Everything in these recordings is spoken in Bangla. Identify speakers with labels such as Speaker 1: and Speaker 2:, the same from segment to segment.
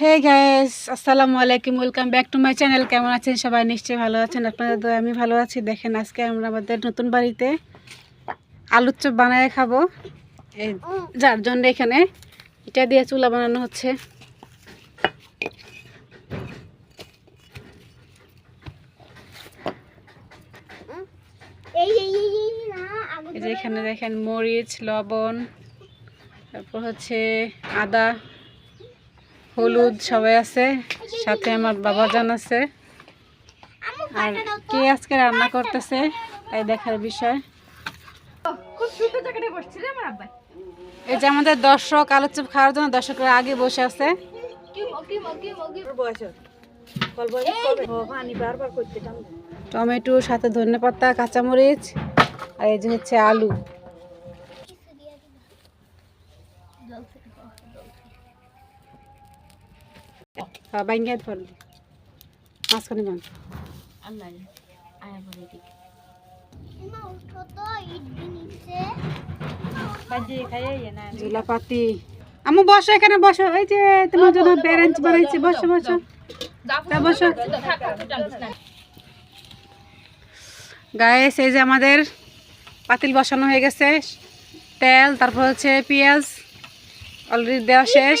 Speaker 1: হে গ্যাস আসসালামু আলাইকুম welcome back to my channel কেমন আছেন সবাই? নিশ্চয়ই ভালো আছেন। আপনাদের দয়া আমি ভালো আছি। দেখেন আজকে আমরা আমাদের নতুন বাড়িতে আলুর চপ বানায় খাব। এই যার জন্য এখানে এটা দিয়ে চুলা বানানো হচ্ছে। এখানে দেখেন মরিচ লবণ তারপর হচ্ছে আদা। হলুদ সবাই আছে সাথে আমার বাবা জান আছে। আর কে আজকে রান্না করতেছে তাই দেখার বিষয়। এই যে আমাদের দর্শক আলোচনা খাওয়ার জন্য দর্শকরা আগে বসে আছে। টমেটো সাথে ধনে পাতা কাঁচামরিচ আর এই যে হচ্ছে আলু। বাইঙ্গা মাঝখানে জুলাপাতি। আমু বসো এখানে বসো। এই যে তোমার জন্য বেরেঞ্চ বানাইছি বসো বসো। তা বসো। গায়ে এই যে আমাদের পাতিল বসানো হয়ে গেছে। তেল তারপর হচ্ছে পেঁয়াজ। অলরেডি দেওয়া শেষ।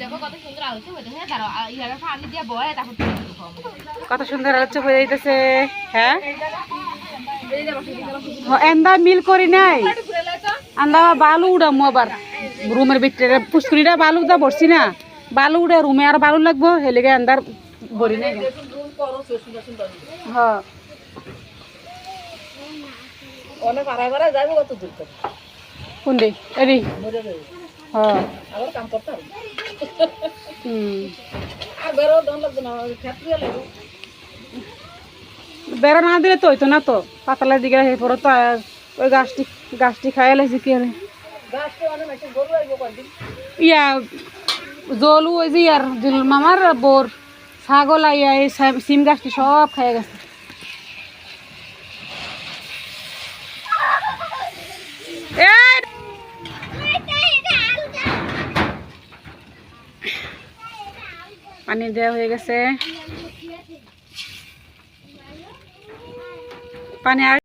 Speaker 1: গা। কত সুন্দর আলোচ্য হয়ে যাইতেছে হ্যাঁ? এন্দা মিল করি নাই। আন্দা বালু উড়ামু আবার। রুমের ভিতরে পুষ্করিটা বালু দা বসছি না। বালু উড়ে রুমে আর বালু লাগবো হেলিগে আন্দার ভরি নাই। হ্যাঁ কোন দিক এরি হ্যাঁ। হুম। বেড়া না দিলে তো হইতো না তো। পাতালের দিকে হে পড়ো তো ওই গাছটি গাছটি খাই লাইছি কি হলে ইয়া জলু ওই যে ইয়ার জুল মামার বোর ছাগল আইয়া এই সিম গাছটি সব খাই গেছে। এই! পানি দেওয়া হয়ে গেছে। পানি আর